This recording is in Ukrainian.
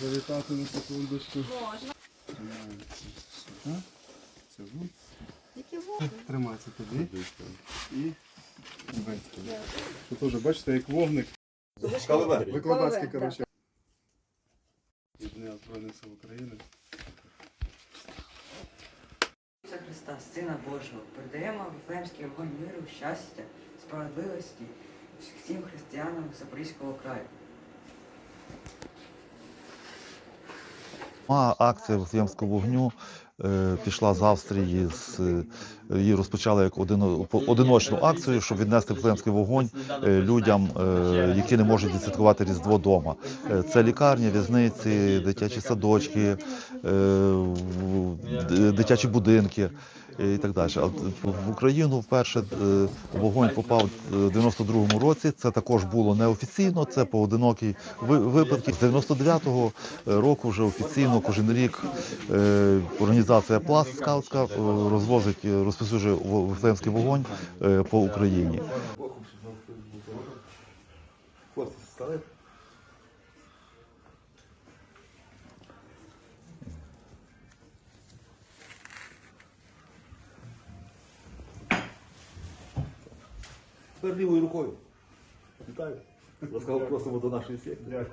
завітати на секундочку. Можна. Тримається сюди. Це вон. Які вогни. Тримається туди. І виставити. Що теж, бачите, як вогник. Викладацький, коротше. Дня Збройних сил України. Ісуса Христа, Сина Божого, передаємо Вифлеємський вогонь миру, щастя, справедливості всім християнам Запорізького краю. Акція Вифлеємського вогню е, пішла з Австрії. З, е, її розпочали як один, одиночну акцію, щоб віднести Вифлеємський вогонь е, людям, які не можуть відсвяткувати Різдво вдома. Е, Це лікарні, в'язниці, дитячі садочки, в- дитячі будинки. І так далі. А в Україну вперше е, вогонь попав е, в 92-му році. Це також було неофіційно, це поодинокі ви- випадки. З 99-го року вже офіційно кожен рік е, організація Пласт скаутська е, розвозить, е, розповсюджує вифлеємський вогонь е, по Україні. Тепер лівою рукою. Вітаю. Ласкаво просимо до нашої секти.